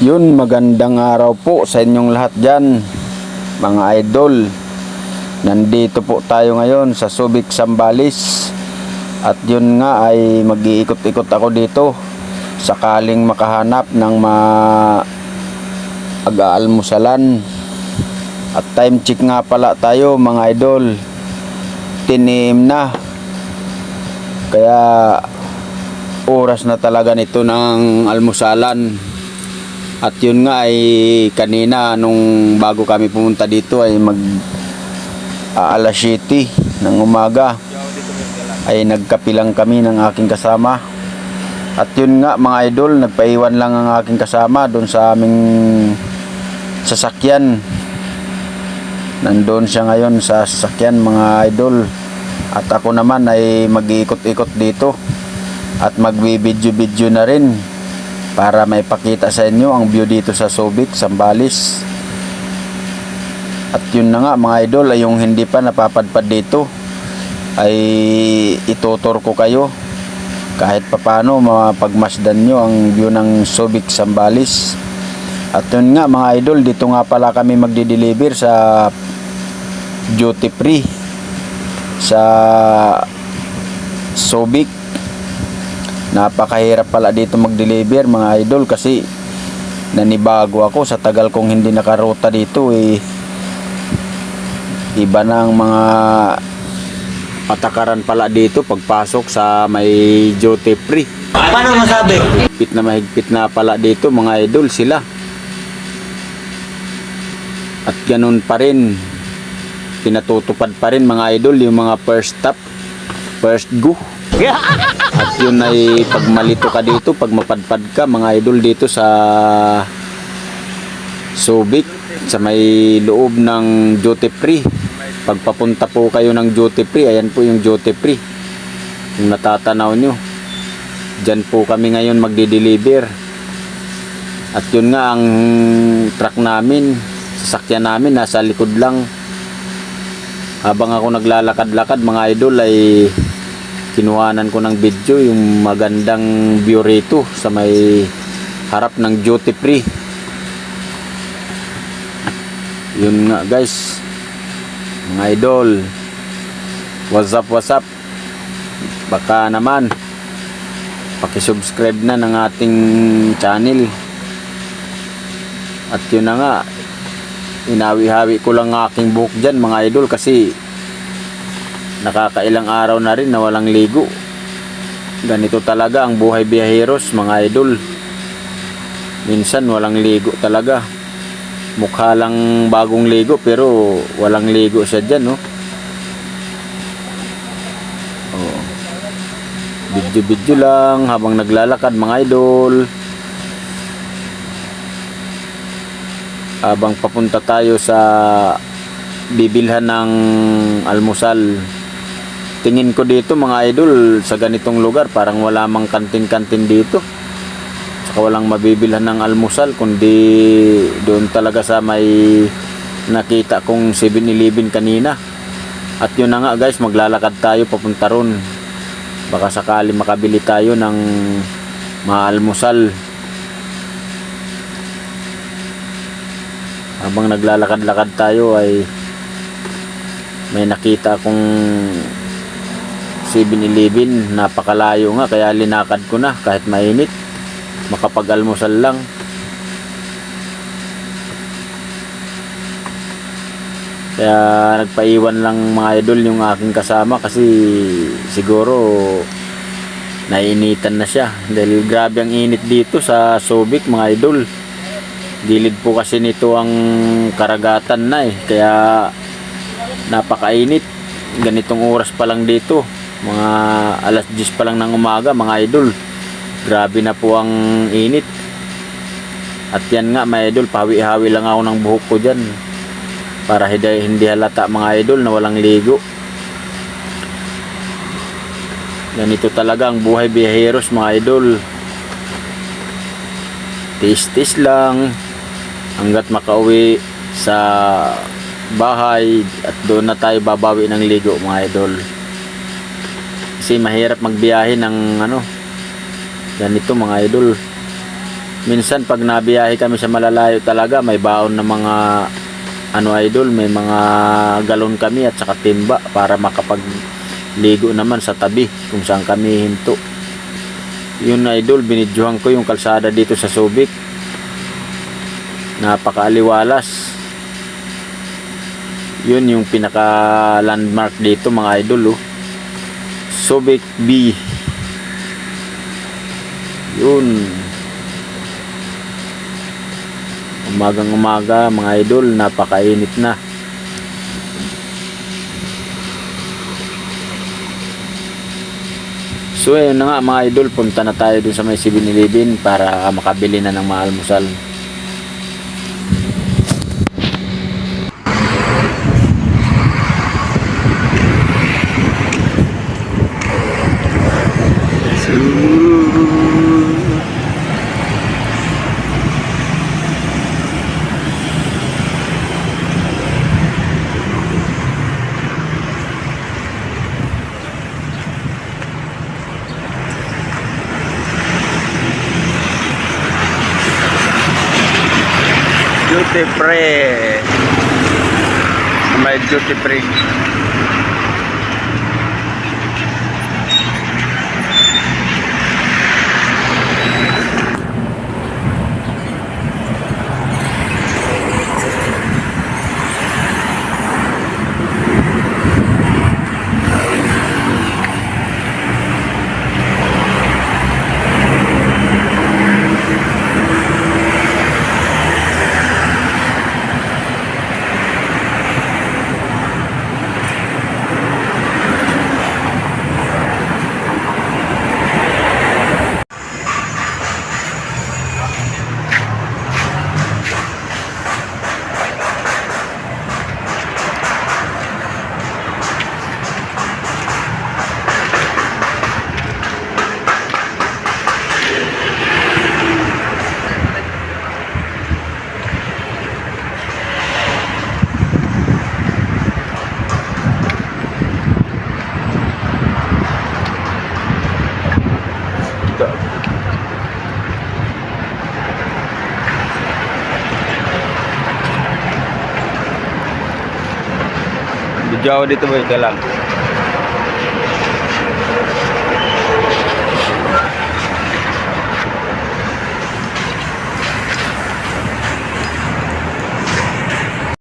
Yun, magandang araw po sa inyong lahat dyan, mga idol. Nandito po tayo ngayon sa Subic Sambales. At yun nga ay mag-iikot-ikot ako dito sakaling makahanap ng ma aga-almusalan. At time check nga pala tayo mga idol. 10 AM na. Kaya oras na talaga nito ng almusalan. At yun nga ay kanina nung bago kami pumunta dito ay mag ah, alas 7 ng umaga ay nagkapilang kami ng aking kasama. At yun nga mga idol, nagpaiwan lang ang aking kasama doon sa aming sasakyan. Nandoon siya ngayon sa sasakyan mga idol. At ako naman ay mag-iikot-ikot dito at magbibidyo-video na rin para may pakita sa inyo ang view dito sa Subic, Sambales. At yun na nga mga idol ay yung hindi pa napapadpad dito ay itutur ko kayo kahit papano mapagmasdan nyo ang view ng Subic, Sambales. At yun nga mga idol, dito nga pala kami magdi-deliver sa duty free sa Subic napakahirap pala dito mag-deliver mga idol kasi nanibago ako. Sa tagal kong hindi nakaruta dito eh iba na ang mga patakaran pala dito pagpasok sa may duty free. Paano masabi? higpit na mahigpit na pala dito mga idol sila. At ganun pa rin. Pinatutupad pa rin mga idol yung mga first stop first go at yun ay pag malito ka dito, pag mapadpad ka mga idol dito sa Subic, sa may loob ng duty free. Pag papunta po kayo ng duty free, ayan po yung duty free. Kung natatanaw nyo. Diyan po kami ngayon magdi-deliver. At yun nga ang truck namin, sasakyan namin nasa likod lang. Habang ako naglalakad-lakad mga idol ay kinuhanan ko ng video yung magandang view rito sa may harap ng duty free. Yun nga guys. Mga idol what's up what's up baka naman pakisubscribe na ng ating channel. At yun na nga inawi-hawi ko lang ang aking buhok dyan mga idol kasi nakakailang araw na rin na walang ligo. Ganito talaga ang buhay biyaheros mga idol. Minsan walang ligo talaga. Mukha lang bagong ligo pero walang ligo siya dyan no? Oh. video video lang habang naglalakad mga idol. Habang papunta tayo sa bibilhan ng almusal tingin ko dito mga idol sa ganitong lugar parang wala mang kantin-kantin dito. Saka walang mabibilhan ng almusal kundi doon talaga sa may nakita kong 7-Eleven kanina. At yun na nga guys maglalakad tayo papunta ron. Baka sakali makabili tayo ng mga almusal. Habang naglalakad-lakad tayo ay may nakita akong 7-Eleven napakalayo nga kaya linakad ko na kahit mainit. Makapag-almusal lang. Kaya nagpaiwan lang mga idol yung aking kasama kasi siguro nainitan na siya. Dahil grabe ang init dito sa Subic mga idol. Gilid po kasi nito ang karagatan na eh. Kaya napakainit. Ganitong oras pa lang dito mga alas 10 pa lang ng umaga mga idol. Grabe na po ang init. At yan nga mga idol pawi-hawi lang ako ng buhok ko dyan. Para hindi, hindi halata mga idol na walang ligo. Ganito talaga ang buhay biyaheros mga idol. Tis-tis lang hanggat makauwi sa bahay at doon na tayo babawi ng ligo mga idol kasi mahirap magbiyahe ng ano ganito mga idol. Minsan pag nabiyahe kami sa malalayo talaga may baon na mga ano idol may mga galon kami at saka timba para makapagligo naman sa tabi kung saan kami hinto. Yun idol binidyohan ko yung kalsada dito sa Subic. Napakaaliwalas. Yun yung pinaka landmark dito mga idol oh. Subic B. Yun. Umagang umaga mga idol napakainit na. So ayun na nga mga idol punta na tayo dun sa may 7-Eleven para makabili na ng mga duty free. May duty free Video ako dito boy, kailan.